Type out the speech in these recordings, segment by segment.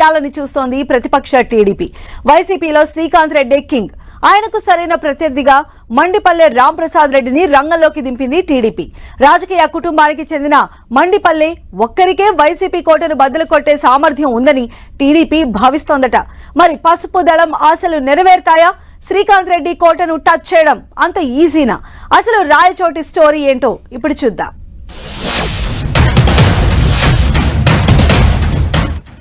చేయాలని చూస్తోంది ప్రతిపక్ష టీడీపీ. వైసీపీలో శ్రీకాంత్ రెడ్డి కింగ్. ఆయనకు సరైన ప్రత్యర్థిగా మండిపల్లె రాంప్రసాద్ రెడ్డిని రంగంలోకి దింపింది టీడీపీ. రాజకీయ కుటుంబానికి చెందిన మండిపల్లె ఒక్కరికే వైసీపీ కోటను బద్దలు కొట్టే సామర్థ్యం ఉందని టీడీపీ భావిస్తోందట. మరి పసుపు దళం ఆశలు నెరవేరుతాయా? శ్రీకాంత్ రెడ్డి కోటను టచ్ చేయడం అంత ఈజీనా? అసలు రాయచోటి స్టోరీ ఏంటో ఇప్పుడు చూద్దాం.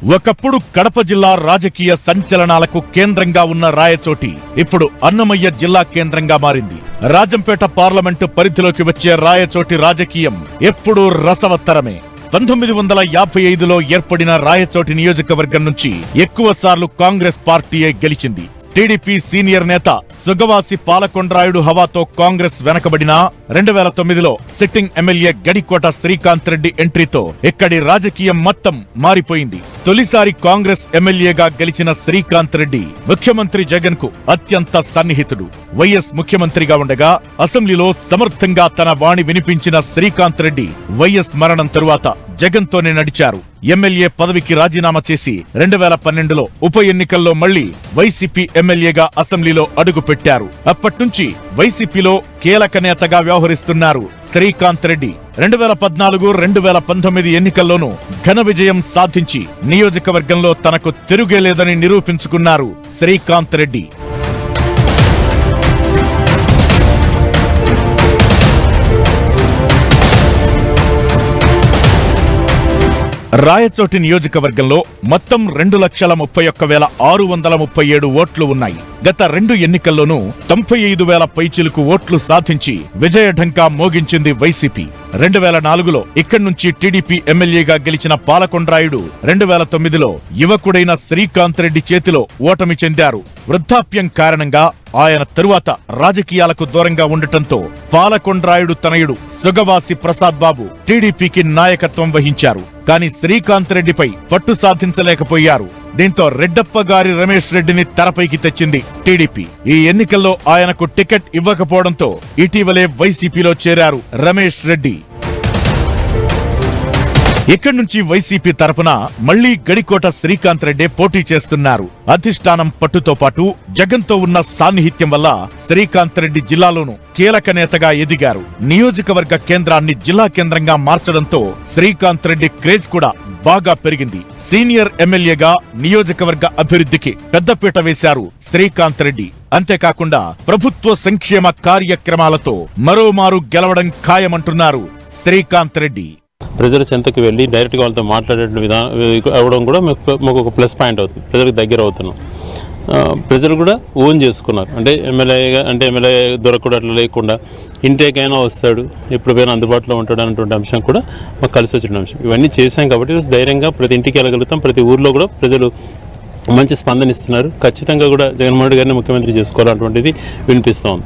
ఒకప్పుడు కడప జిల్లా రాజకీయ సంచలనాలకు కేంద్రంగా ఉన్న రాయచోటి ఇప్పుడు అన్నమయ్య జిల్లా కేంద్రంగా మారింది. రాజంపేట పార్లమెంటు పరిధిలోకి వచ్చే రాయచోటి రాజకీయం ఎప్పుడూ రసవత్తరమే. పంతొమ్మిది వందల యాభై ఐదులో ఏర్పడిన రాయచోటి నియోజకవర్గం నుంచి ఎక్కువ సార్లు కాంగ్రెస్ పార్టీయే గెలిచింది. టీడీపీ సీనియర్ నేత సుగవాసి పాలకొండ్రాయుడు హవాతో కాంగ్రెస్ వెనకబడినా రెండు వేల తొమ్మిదిలో సిట్టింగ్ ఎమ్మెల్యే గడికోట శ్రీకాంత్ రెడ్డి ఎంట్రీతో ఇక్కడి రాజకీయం మొత్తం మారిపోయింది. తొలిసారి కాంగ్రెస్ ఎమ్మెల్యేగా గెలిచిన శ్రీకాంత్ రెడ్డి ముఖ్యమంత్రి జగన్కు అత్యంత సన్నిహితుడు. వైఎస్ ముఖ్యమంత్రిగా ఉండగా అసెంబ్లీలో సమర్థంగా తన వాణి వినిపించిన శ్రీకాంత్ రెడ్డి వైఎస్ మరణం తరువాత జగన్ తోనే నడిచారు. ఎమ్మెల్యే పదవికి రాజీనామా చేసి రెండు వేల పన్నెండులో ఉప ఎన్నికల్లో మళ్ళీ వైసీపీ ఎమ్మెల్యేగా అసెంబ్లీలో అడుగు పెట్టారు అప్పట్నుంచి వైసీపీలో కీలక నేతగా వ్యవహరిస్తున్నారు శ్రీకాంత్ రెడ్డి. రెండు వేల పద్నాలుగు రెండు వేల పంతొమ్మిది ఎన్నికల్లోనూ ఘన విజయం సాధించి నియోజకవర్గంలో తనకు తిరుగేలేదని నిరూపించుకున్నారు శ్రీకాంత్ రెడ్డి. రాయచోటి నియోజకవర్గంలో మొత్తం రెండు లక్షల ముప్పై ఒక్క వేల ఆరు వందల ముప్పై ఏడు ఓట్లు ఉన్నాయి. గత రెండు ఎన్నికల్లోనూ తొంభై ఐదు వేల పైచిలుకు ఓట్లు సాధించి విజయఢంకా మోగించింది వైసీపీ. రెండు వేల నాలుగులో ఇక్కడి నుంచి టీడీపీ ఎమ్మెల్యేగా గెలిచిన పాలకొండ్రాయుడు రెండు వేల తొమ్మిదిలో యువకుడైన శ్రీకాంత్ రెడ్డి చేతిలో ఓటమి చెందారు. వృద్ధాప్యం కారణంగా ఆయన తరువాత రాజకీయాలకు దూరంగా ఉండటంతో పాలకొండ్రాయుడు తనయుడు సుగవాసి ప్రసాద్ బాబు టీడీపీకి నాయకత్వం వహించారు. కానీ శ్రీకాంత్ రెడ్డిపై పట్టు సాధించలేకపోయారు. దీంతో రెడ్డప్ప గారి రమేష్ రెడ్డిని తెరపైకి తెచ్చింది టీడీపీ. ఈ ఎన్నికల్లో ఆయనకు టికెట్ ఇవ్వకపోవడంతో ఇటీవలే వైసీపీలో చేరారు రమేష్ రెడ్డి. ఇక్కడి నుంచి వైసీపీ తరపున మళ్ళీ గడికోట శ్రీకాంత్ రెడ్డి పోటీ చేస్తున్నారు. అధిష్టానం పట్టుతో పాటు జగన్తో ఉన్న సాన్నిహిత్యం వల్ల శ్రీకాంత్ రెడ్డి జిల్లాలోనూ కీలక నేతగా ఎదిగారు. నియోజకవర్గ కేంద్రాన్ని జిల్లా కేంద్రంగా మార్చడంతో శ్రీకాంత్ రెడ్డి క్రేజ్ కూడా బాగా పెరిగింది. సీనియర్ ఎమ్మెల్యేగా నియోజకవర్గ అభివృద్ధికి పెద్దపీట వేశారు శ్రీకాంత్ రెడ్డి. అంతేకాకుండా ప్రభుత్వ సంక్షేమ కార్యక్రమాలతో మరోమారు గెలవడం ఖాయమంటున్నారు శ్రీకాంత్ రెడ్డి. ప్రజల చెంతకు వెళ్ళి డైరెక్ట్గా వాళ్ళతో మాట్లాడే విధానం అవ్వడం కూడా మాకు మాకు ఒక ప్లస్ పాయింట్ అవుతుంది. ప్రజలకు దగ్గర అవుతున్నాం. ప్రజలు కూడా ఓన్ చేసుకున్నారు. అంటే ఎమ్మెల్యేగా అంటే ఎమ్మెల్యే దొరకడం అట్లా లేకుండా ఇంటికైనా వస్తాడు ఎప్పుడు పోయినా అందుబాటులో ఉంటాడు అనేటువంటి అంశం కూడా మాకు కలిసి వచ్చిన అంశం. ఇవన్నీ చేశాం కాబట్టి ధైర్యంగా ప్రతి ఇంటికి వెళ్ళగలుగుతాం. ప్రతి ఊర్లో కూడా ప్రజలు మంచి స్పందన ఇస్తున్నారు ఖచ్చితంగా కూడా జగన్మోహన్ రెడ్డి గారిని ముఖ్యమంత్రి చేసుకోవాలన్నటువంటిది వినిపిస్తూ ఉంది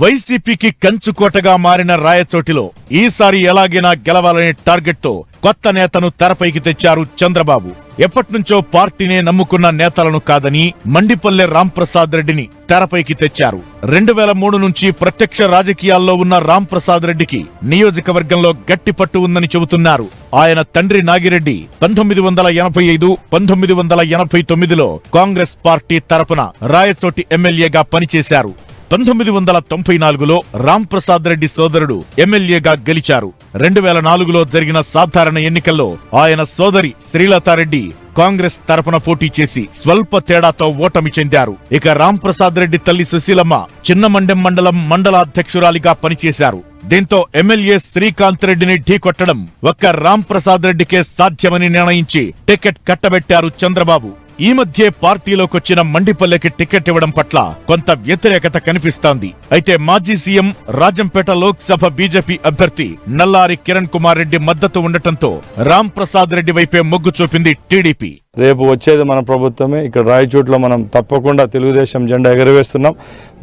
వైసీపీకి కంచుకోటగా మారిన రాయచోటిలో ఈసారి ఎలాగైనా గెలవాలనే టార్గెట్తో కొత్త నేతను తెరపైకి తెచ్చారు చంద్రబాబు. ఎప్పటినుంచో పార్టీనే నమ్ముకున్న నేతలను కాదని మండిపల్లె రాంప్రసాద్ రెడ్డిని తెరపైకి తెచ్చారు. రెండు వేల మూడు నుంచి ప్రత్యక్ష రాజకీయాల్లో ఉన్న రాంప్రసాద్ రెడ్డికి నియోజకవర్గంలో గట్టి పట్టు ఉందని చెబుతున్నారు. ఆయన తండ్రి నాగిరెడ్డి పంతొమ్మిది వందల ఎనభై ఐదు పంతొమ్మిది వందల ఎనభై తొమ్మిదిలో కాంగ్రెస్ పార్టీ తరపున రాయచోటి ఎమ్మెల్యేగా పనిచేశారు. పంతొమ్మిది వందల తొంభై నాలుగులో రాంప్రసాద్ రెడ్డి సోదరుడు ఎమ్మెల్యేగా గెలిచారు. రెండు వేల నాలుగులో జరిగిన సాధారణ ఎన్నికల్లో ఆయన సోదరి శ్రీలతారెడ్డి కాంగ్రెస్ తరఫున పోటీ చేసి స్వల్ప తేడాతో ఓటమి చెందారు. ఇక రాంప్రసాద్ రెడ్డి తల్లి సుశీలమ్మ చిన్నమండెం మండలం మండలాధ్యక్షురాలిగా పనిచేశారు. దీంతో ఎమ్మెల్యే శ్రీకాంత్ రెడ్డిని ఢీకొట్టడం ఒక్క రాంప్రసాద్ రెడ్డికే సాధ్యమని నిర్ణయించి టికెట్ కట్టబెట్టారు చంద్రబాబు. ఈ మధ్యే పార్టీలోకొచ్చిన మండిపల్లెకి టికెట్ ఇవ్వడం పట్ల కొంత వ్యతిరేకత కనిపిస్తోంది. అయితే మాజీ సీఎం రాజంపేట లోక్సభ బీజేపీ అభ్యర్థి నల్లారి కిరణ్ కుమార్ రెడ్డి మద్దతు ఉండటంతో రామ్ ప్రసాద్ రెడ్డి వైపే మొగ్గు చూపింది టీడీపీ. రేపు వచ్చేది మన ప్రభుత్వమే. ఇక్కడ రాయచోట్లో మనం తప్పకుండా తెలుగుదేశం జెండా ఎగరవేస్తున్నాం.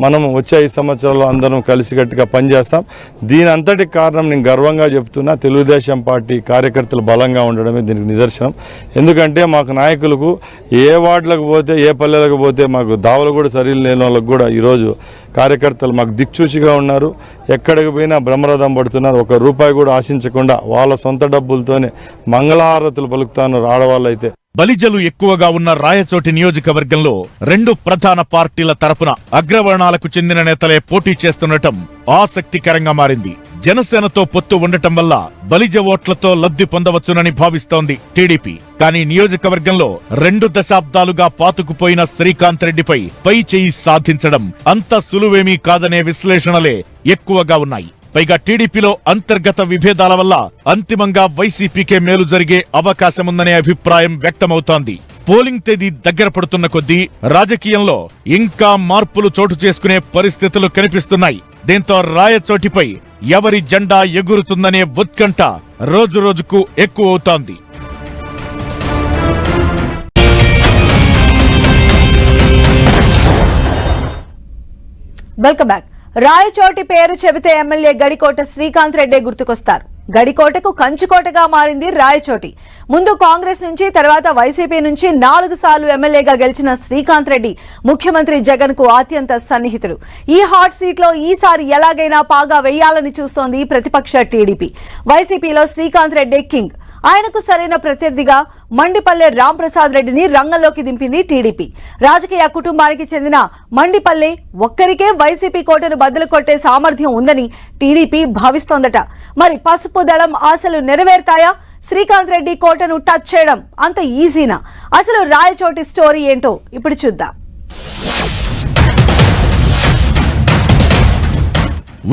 మనం వచ్చే ఐదు సంవత్సరాల్లో అందరం కలిసికట్టుగా పనిచేస్తాం. దీని అంతటి కారణం నేను గర్వంగా చెప్తున్నా తెలుగుదేశం పార్టీ కార్యకర్తలు బలంగా ఉండడమే దీనికి నిదర్శనం. ఎందుకంటే మాకు నాయకులకు ఏ వార్డులకు పోతే ఏ పల్లెలకు పోతే మాకు దావలు కూడా సరిగ్గా లేని వాళ్ళకు కూడా ఈరోజు కార్యకర్తలు మాకు దిక్చూచిగా ఉన్నారు. ఎక్కడికి పోయినా బ్రహ్మరథం పడుతున్నారు. ఒక రూపాయి కూడా ఆశించకుండా వాళ్ళ సొంత డబ్బులతోనే మంగళహారతులు పలుకుతాను ఆడవాళ్ళు అయితే బలిజలు ఎక్కువగా ఉన్న రాయచోటి నియోజకవర్గంలో రెండు ప్రధాన పార్టీల తరపున అగ్రవర్ణాలకు చెందిన నేతలే పోటీ చేస్తుండటం ఆసక్తికరంగా మారింది. జనసేనతో పొత్తు ఉండటం వల్ల బలిజ ఓట్లతో లబ్ధి పొందవచ్చునని భావిస్తోంది టీడీపీ. కానీ నియోజకవర్గంలో రెండు దశాబ్దాలుగా పాతుకుపోయిన శ్రీకాంత్ రెడ్డిపై పై చేయి సాధించడం అంత సులువేమీ కాదనే విశ్లేషణలే ఎక్కువగా ఉన్నాయి. పైగా టీడీపీలో అంతర్గత విభేదాల వల్ల అంతిమంగా వైసీపీకే మేలు జరిగే అవకాశముందనే అభిప్రాయం వ్యక్తమవుతోంది. పోలింగ్ తేదీ దగ్గర పడుతున్న కొద్దీ రాజకీయంలో ఇంకా మార్పులు చోటు చేసుకునే పరిస్థితులు కనిపిస్తున్నాయి. దీంతో రాయచోటిపై ఎవరి జెండా ఎగురుతుందనే ఉత్కంఠ రోజు రోజుకు ఎక్కువ అవుతోంది వెల్కమ్ బ్యాక్ రాయచోటి పేరు చెబితే ఎమ్మెల్యే గడికోట శ్రీకాంత్ రెడ్డి గుర్తుకొస్తారు. గడికోటకు కంచుకోటగా మారింది రాయచోటి. ముందు కాంగ్రెస్ నుంచి తర్వాత వైసీపీ నుంచి నాలుగు సార్లు ఎమ్మెల్యేగా గెలిచిన శ్రీకాంత్ రెడ్డి ముఖ్యమంత్రి జగన్కు అత్యంత సన్నిహితుడు. ఈ హాట్ సీట్లో ఈసారి ఎలాగైనా పాగా వేయాలని చూస్తోంది ప్రతిపక్ష టీడీపీ. వైసీపీలో శ్రీకాంత్ రెడ్డి కింగ్. ఆయనకు సరైన ప్రత్యర్థిగా మండిపల్లె రాంప్రసాద్ రెడ్డిని రంగంలోకి దింపింది టీడీపీ. రాజకీయ కుటుంబానికి చెందిన మండిపల్లె ఒక్కరికే వైసీపీ కోటను బద్దలు కొట్టే సామర్థ్యం ఉందని టీడీపీ భావిస్తోందట. మరి పసుపు దళం ఆశలు నెరవేరుతాయా? శ్రీకాంత్ రెడ్డి కోటను టచ్ చేయడం అంత ఈజీనా? అసలు రాయచోటి స్టోరీ ఏంటో ఇప్పుడు చూద్దాం.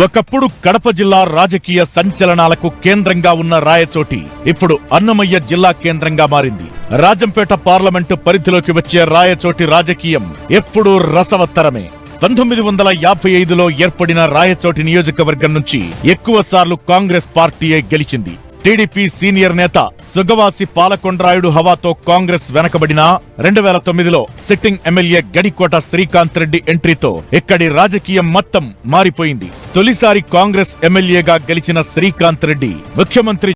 ఒకప్పుడు కడప జిల్లా రాజకీయ సంచలనాలకు కేంద్రంగా ఉన్న రాయచోటి ఇప్పుడు అన్నమయ్య జిల్లా కేంద్రంగా మారింది. రాజంపేట పార్లమెంటు పరిధిలోకి వచ్చే రాయచోటి రాజకీయం ఎప్పుడూ రసవత్తరమే. పంతొమ్మిది వందల యాభై ఐదులో ఏర్పడిన రాయచోటి నియోజకవర్గం నుంచి ఎక్కువ సార్లు కాంగ్రెస్ పార్టీయే గెలిచింది. టీడీపీ సీనియర్ నేత సుగవాసి పాలకొండ్రాయుడు హవాతో కాంగ్రెస్ వెనకబడినా రెండు వేల తొమ్మిదిలో సిట్టింగ్ ఎమ్మెల్యే గడికోట శ్రీకాంత్ రెడ్డి ఎంట్రీతో ఇక్కడి రాజకీయం మొత్తం మారిపోయింది. తొలిసారి కాంగ్రెస్ ఎమ్మెల్యేగా గెలిచిన శ్రీకాంత్ రెడ్డి ముఖ్యమంత్రి